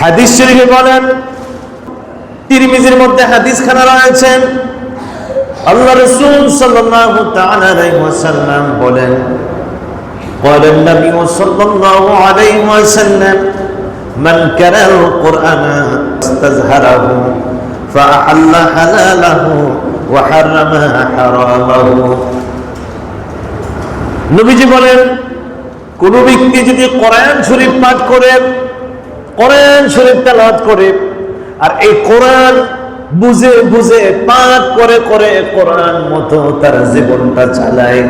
হাদিস বলেন, তিরমিজির মধ্যে হাদিস খানা রয়েছেন আল্লাহ রসুল সাল্লাম বলেন বলেন নবী সাল্লাল্লাহু আলাইহি ওয়াসাল্লাম, মান কারা আল কুরআন ইস্তাযহারাহু ফাআল্লা হালালাহু ওয়া হারামা হারামাহু। নবীজি বলেন কোন ব্যক্তি যদি কোরআন শরীফ পাঠ করে, কোরআন শরীফ তেলাওয়াত করে, আর এই কোরআন বুঝে বুঝে পাঠ করে করে কোরআন মতো তার জীবনটা চালায়।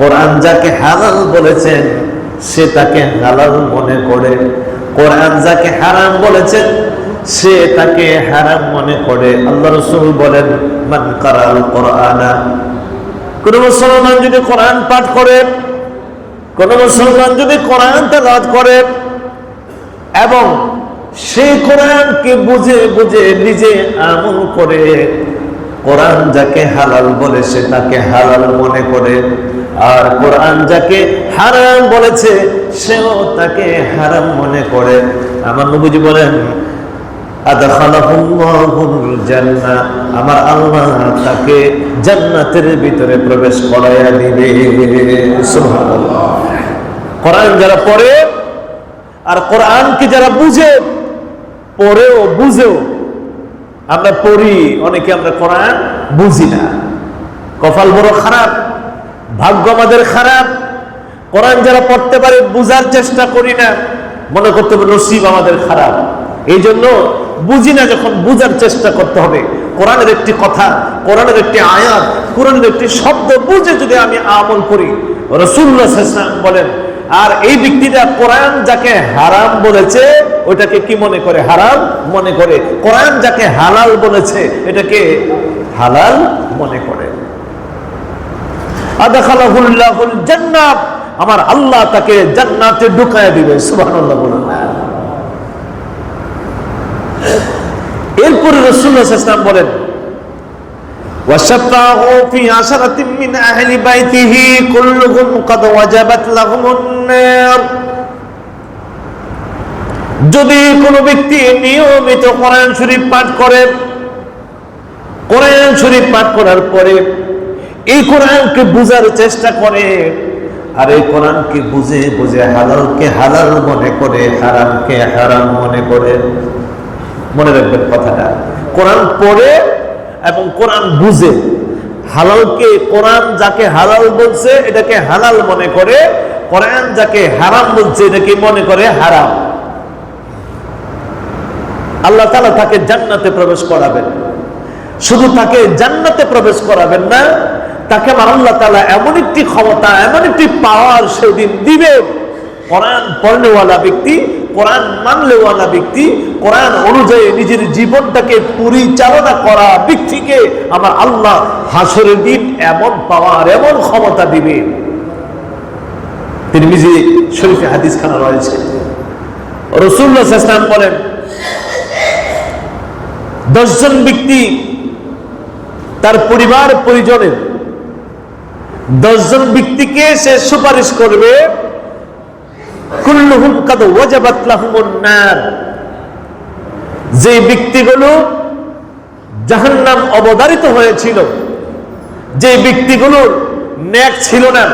কোরআন যাকে হালাল বলেছেন, সে তাকে হালাল মনে করে। কোরআন যাকে হারাম বলেছেন, সে তাকে হারাম মনে করে। আল্লাহ রসুল বলেন, মান কারাল কোরআনা। কোন মুসলমান যদি কোরআন পাঠ করে কোন মুসলমান যদি কোরআন তেলাওয়াত করে এবং সেই কোরআনকে বুঝে বুঝে নিজে আমল করে, কোরআন যাকে হালাল বলে সে তাকে হালাল মনে করে, আর কোরআন যাকে হারাম বলেছে সেও তাকে হারাম মনে করে। আমার নবীজি বলেন আমার আল্লাহ তাকে জান্নাতের ভিতরে প্রবেশ করাইয়া দিবে। সুবহানাল্লাহ। কোরআন যারা পড়ে আর কোরআনকে যারা বুঝে, পড়েও, বুঝেও, আমরা পড়ি, অনেকে আমরা কোরআন বুঝি না। কপাল বড় খারাপ, ভাগ্য আমাদের খারাপ, কোরআন যারা পড়তে পারে বুঝার চেষ্টা করি না, মনে করতে হবে নসিব আমাদের খারাপ। এই জন্য বুঝি না যখন বুঝার চেষ্টা করতে হবে। কোরআনের একটি কথা, কোরআনের একটি আয়াত, কোরআনের একটি শব্দ বুঝে যদি আমি আমল করি রসুল্লাহ বলেন আর এই ব্যক্তিটা কোরআন যাকে হারাম বলেছে, ওটাকে কি মনে করে? হারাম মনে করে। কোরআন যাকে হালাল বলেছে, এটাকে হালাল মনে করে। আমার আল্লাহ তাকে জান্নাতে ঢুকায় দিবে বলুন। এরপরে আলাইহি ওয়াসাল্লাম বলেন وشفعه في عشرة من أهل بيته كلهم قد وجبت لهم النار যদি কোনো ব্যক্তি নিয়মিত কোরআন শরীফ পাঠ করে কোরআন শরীফ পাঠ করার পরে এই কোরআনকে বুঝার চেষ্টা করে আর এই কোরআনকে বুঝে বুঝে হালালকে হালাল মনে করে হারামকে হারাম মনে করে মনে রাখবেন কথাটা কোরআন পড়ে এবং কোরআন বুঝে। হালালকে কোরআন যাকে হালাল বলছে, এটাকে হালাল মনে করে, কোরআন যাকে হারাম বলছে, এটাকে মনে করে হারাম। আল্লাহ তালা তাকে জান্নাতে প্রবেশ করাবেন। শুধু তাকে জান্নাতে প্রবেশ করাবেন না, তাকে আল্লাহ তালা এমন একটি ক্ষমতা, এমন একটি পাওয়ার সেদিন দিবে কোরআন পড়নেওয়ালা ব্যক্তি কোরআন মানলেওয়ালা ব্যক্তি কোরআন অনুযায়ী নিজের জীবনটাকে পরিচালনা করা ব্যক্তিকে আমার আল্লাহ হাসরের দিন এমন পাওয়ার, এমন ক্ষমতা দিবে তিনি নিজে শরীফে হাদিস খানা রয়েছে রসুল্লাহ ইসলাম বলেন, দশজন ব্যক্তি তার পরিবার পরিজনের দশজন ব্যক্তিকে সে সুপারিশ করবে যে ব্যক্তিগুলো জাহান্নাম অবধারিত হয়েছিল, যে ব্যক্তিগুলোর ন্যাক ছিল না,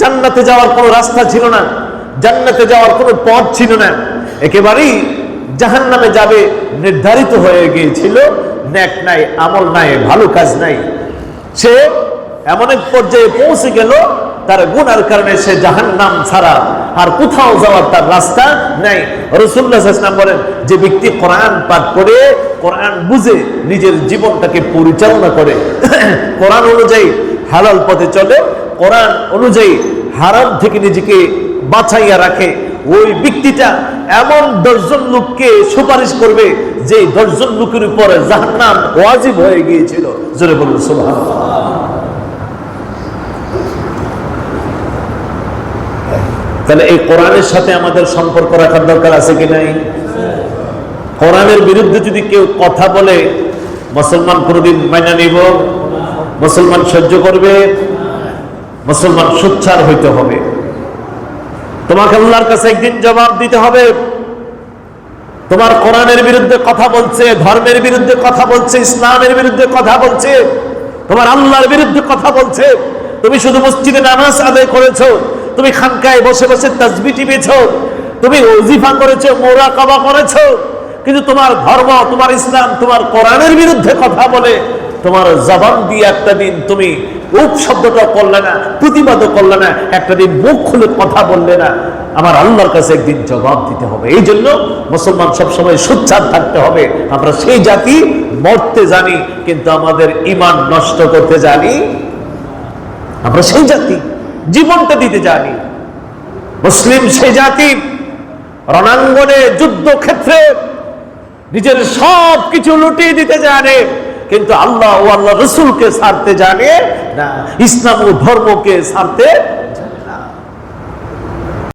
জান্নাতে যাওয়ার কোনো রাস্তা ছিল না, জান্নাতে যাওয়ার কোনো পথ ছিল না, একেবারেই জাহান নামে যাবে নির্ধারিত হয়ে গিয়েছিল, ন্যাক নাই, আমল নাই, ভালো কাজ নাই। সে এমন এক পর্যায়ে পৌঁছে গেল, তার গুণার কারণে সে জাহান নাম ছাড়া আর কোথাও যাওয়ার তার রাস্তা নাই। রসুল্লাহাম বলেন, যে ব্যক্তি কোরআন পাঠ করে, কোরআন বুঝে নিজের জীবনটাকে পরিচালনা করে, কোরআন অনুযায়ী হালাল পথে চলে, কোরআন অনুযায়ী হারাম থেকে নিজেকে বাছাইয়া রাখে, ওই ব্যক্তিটা এমন দশজন লোককে সুপারিশ করবে যে দশজন লোকের উপরে জাহান্নাম ওয়াজিব হয়ে গিয়েছিল। জোরে বলুন সুবহান তাহলে এই কোরআনের সাথে আমাদের সম্পর্ক রাখার দরকার আছে কি নাই? কোরআনের বিরুদ্ধে যদি কেউ কথা বলে, মুসলমান কোনদিন মাইনা নিব? মুসলমান সহ্য করবে? মুসলমান সোচ্চার হইতে হবে। তোমাকে আল্লাহর কাছে একদিন জবাব দিতে হবে। তোমার কোরআনের বিরুদ্ধে কথা বলছে, ধর্মের বিরুদ্ধে কথা বলছে, ইসলামের বিরুদ্ধে কথা বলছে, তোমার আল্লাহর বিরুদ্ধে কথা বলছে। তুমি শুধু মসজিদে নামাজ আদায় করেছ তুমি খানকায় বসে বসে তাজবি টিপেছো, তুমি ওজিফা করেছ মোরাকাবা করেছ, কিন্তু তোমার ধর্ম, তোমার ইসলাম, তোমার কোরআনের বিরুদ্ধে কথা বলে, তোমার জবান দিয়ে একটা দিন তুমি উপ শব্দটা করলে না, প্রতিবাদও করলে না, একটা দিন মুখ খুলে কথা বললে না। আমার আল্লাহর কাছে একদিন জবাব দিতে হবে। এই জন্য মুসলমান সবসময় সুচ্ছাদ থাকতে হবে। আমরা সেই জাতি, মরতে জানি, কিন্তু আমাদের ইমান নষ্ট করতে জানি। আমরা সেই জাতি। জীবনটা দিতে জানি। মুসলিম সে জাতি, রণাঙ্গনে, যুদ্ধক্ষেত্রে নিজের সব কিছু লুটিয়ে দিতে জানে, কিন্তু আল্লাহ ও আল্লাহ রসুলকে সারতে জানে না, ইসলাম ও ধর্মকে ছাড়তে